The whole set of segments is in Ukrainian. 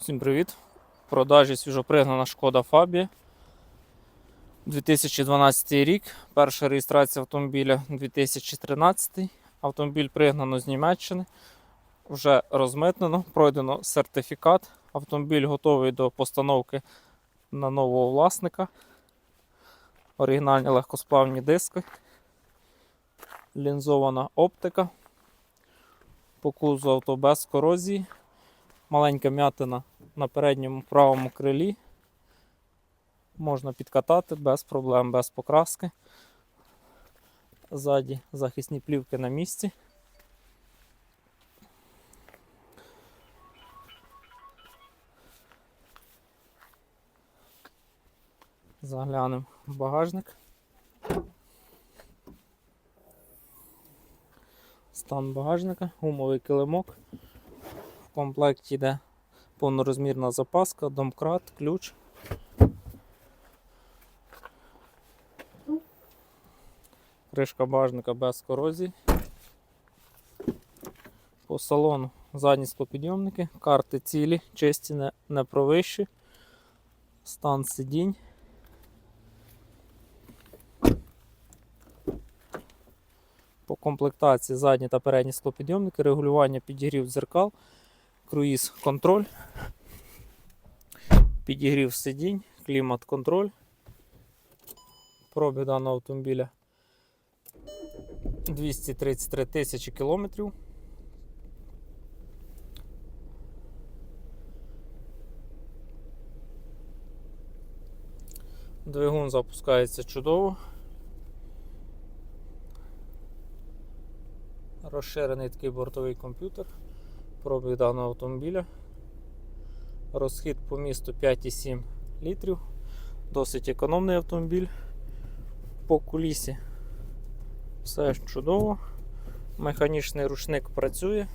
Всім привіт! В продажі свіжопригнана шкода Фабія. 2012 рік. Перша реєстрація автомобіля 2013. Автомобіль пригнано з Німеччини. Вже розмитнено, пройдено сертифікат. Автомобіль готовий до постановки на нового власника. Оригінальні легкосплавні диски. Лінзована оптика. По кузу авто без корозії. Маленька м'ятина на передньому правому крилі. Можна підкатати без проблем, без покраски. Ззаді захисні плівки на місці. Заглянемо в багажник. Стан багажника, гумовий килимок. В комплекті йде повнорозмірна запаска, домкрат, ключ. Кришка багажника без корозії. По салону задні склопідйомники, карти цілі, чисті, не, не провищі. Стан сидінь. По комплектації задні та передні склопідйомники, регулювання підігрів дзеркал, круїз контроль, підігрів сидінь, клімат контроль. Пробіг даного автомобіля 233 тисячі кілометрів. Двигун запускається чудово. Розширений такий бортовий комп'ютер. Пробіг даного автомобіля. Розхід по місту 5,7 літрів. Досить економний автомобіль. По кулісі все чудово. Механічний рушник працює.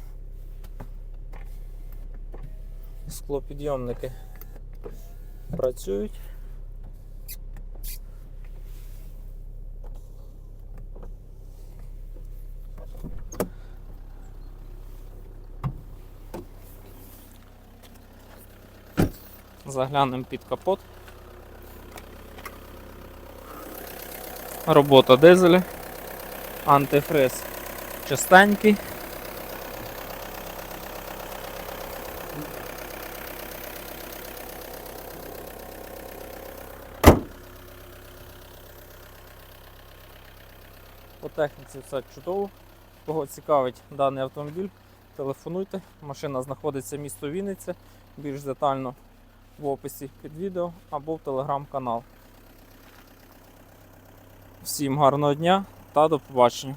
Склопідйомники працюють. Заглянемо під капот. Робота дизеля. Антифриз чистенький. По техніці все чудово. Кого цікавить даний автомобіль, телефонуйте. Машина знаходиться місто Вінниця. Більш детально в описі під відео або в телеграм-канал. Всім гарного дня та до побачення.